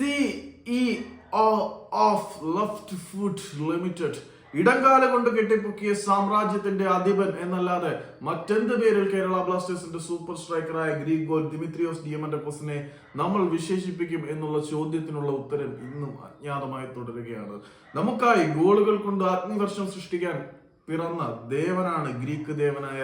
CEO of left foot limited ഇടങ്കാല കൊണ്ട് കെട്ടിപ്പൊക്കിയ സാമ്രാജ്യത്തിന്റെ അധിപൻ എന്നല്ലാതെ മറ്റെന്ത് പേരിൽ കേരള ബ്ലാസ്റ്റേഴ്സിന്റെ സൂപ്പർ സ്ട്രൈക്കറായ ഗ്രീക്ക് ഗോൾ ദിമിത്രിയോസ് ഡിയമൻഡക്കോസിനെ നമ്മൾ വിശേഷിപ്പിക്കും എന്നുള്ള ചോദ്യത്തിനുള്ള ഉത്തരം ഇന്നും അജ്ഞാതമായി തുടരുകയാണ്. നമുക്കായി ഗോളുകൾ കൊണ്ട് ആത്മവർഷം സൃഷ്ടിക്കാൻ പിറന്ന ദേവനാണ് ഗ്രീക്ക് ദേവനായ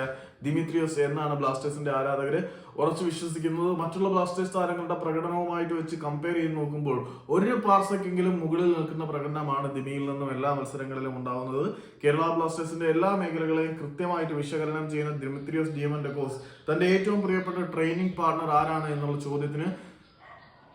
ദിമിത്രിയോസ് എന്നാണ് ബ്ലാസ്റ്റേഴ്സിന്റെ ആരാധകർ ഉറച്ചു വിശ്വസിക്കുന്നത്. മറ്റുള്ള ബ്ലാസ്റ്റേഴ്സ് താരങ്ങളുടെ പ്രകടനവുമായിട്ട് വെച്ച് കമ്പയർ ചെയ്ത് നോക്കുമ്പോൾ ഒരു പാർസക്കെങ്കിലും മുകളിൽ നിൽക്കുന്ന പ്രകടനമാണ് ദിമിയിൽ നിന്നും എല്ലാ മത്സരങ്ങളിലും ഉണ്ടാവുന്നത്. കേരള ബ്ലാസ്റ്റേഴ്സിന്റെ എല്ലാ മേഖലകളെയും കൃത്യമായിട്ട് വിശകലനം ചെയ്യുന്ന ദിമിത്രിയോസ് ഡിയമൻഡക്കോസ് തന്റെ ഏറ്റവും പ്രിയപ്പെട്ട ട്രെയിനിങ് പാർട്ണർ ആരാണ് എന്നുള്ള ചോദ്യത്തിന്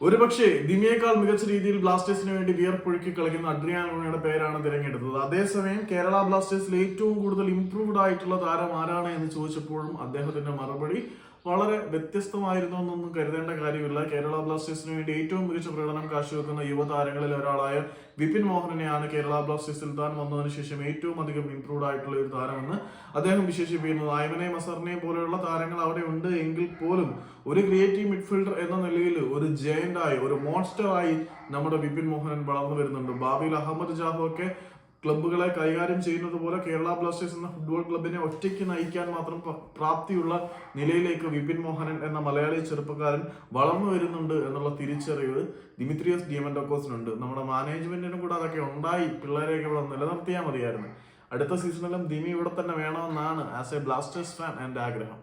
ഒരുപക്ഷെ ദിമിയേക്കാൾ മികച്ച രീതിയിൽ ബ്ലാസ്റ്റേഴ്സിന് വേണ്ടി വിയർപ്പൊഴുക്കി കളിക്കുന്ന അഡ്രിയാനോയുടെ പേരാണ് തിരഞ്ഞെടുത്തത്. അതേസമയം കേരള ബ്ലാസ്റ്റേഴ്സിൽ ഏറ്റവും കൂടുതൽ ഇംപ്രൂവ്ഡ് ആയിട്ടുള്ള താരം ആരാണ് എന്ന് ചോദിച്ചപ്പോഴും അദ്ദേഹത്തിന്റെ മറുപടി വളരെ വ്യത്യസ്തമായിരുന്നു എന്നൊന്നും കരുതേണ്ട കാര്യമില്ല. കേരള ബ്ലാസ്റ്റേഴ്സിന് വേണ്ടി ഏറ്റവും മികച്ച പ്രകടനം കാഴ്ചവെക്കുന്ന യുവതാരങ്ങളിൽ ഒരാളായ വിപിൻ മോഹനെയാണ് കേരള ബ്ലാസ്റ്റേഴ്സിൽ താൻ വന്നതിന് ശേഷം ഏറ്റവും അധികം ഇംപ്രൂവ്ഡ് ആയിട്ടുള്ള ഒരു താരമെന്ന് അദ്ദേഹം വിശേഷിപ്പിക്കുന്നത് ആയ്മനെ മസറിനെ പോലെയുള്ള താരങ്ങൾ അവിടെ ഉണ്ട് എങ്കിൽ പോലും ഒരു ക്രിയേറ്റീവ് മിഡ്ഫീൽഡർ എന്ന നിലയിൽ ഒരു ജയന്റായി ഒരു മോൺസ്റ്റർ ആയി നമ്മുടെ വിപിൻ മോഹനൻ വളർന്നു വരുന്നുണ്ട്. ഭാവിയിൽ അഹമ്മദ് ജാഹു ഒക്കെ ക്ലബ്ബുകളെ കൈകാര്യം ചെയ്യുന്നത് പോലെ കേരള ബ്ലാസ്റ്റേഴ്സ് എന്ന ഫുട്ബോൾ ക്ലബിനെ ഒറ്റയ്ക്ക് നയിക്കാൻ മാത്രം പ്രാപ്തിയുള്ള നിലയിലേക്ക് വിപിൻ മോഹനൻ എന്ന മലയാളി ചെറുപ്പക്കാരൻ വളർന്നു വരുന്നുണ്ട് എന്നുള്ള തിരിച്ചറിവ് ദിമിത്രിയസ് ഡിയമൻഡോക്കോസിനുണ്ട്. നമ്മുടെ മാനേജ്മെന്റിനും കൂടെ അതൊക്കെ ഉണ്ടായി. പിള്ളേരെയൊക്കെ ഇവിടെ നിലനിർത്തിയാൽ മതിയായിരുന്നു. അടുത്ത സീസണിലും ദിമി ഇവിടെ തന്നെ വേണമെന്നാണ് ആസ് എ ബ്ലാസ്റ്റേഴ്സ് ഫാൻ എന്റെ ആഗ്രഹം.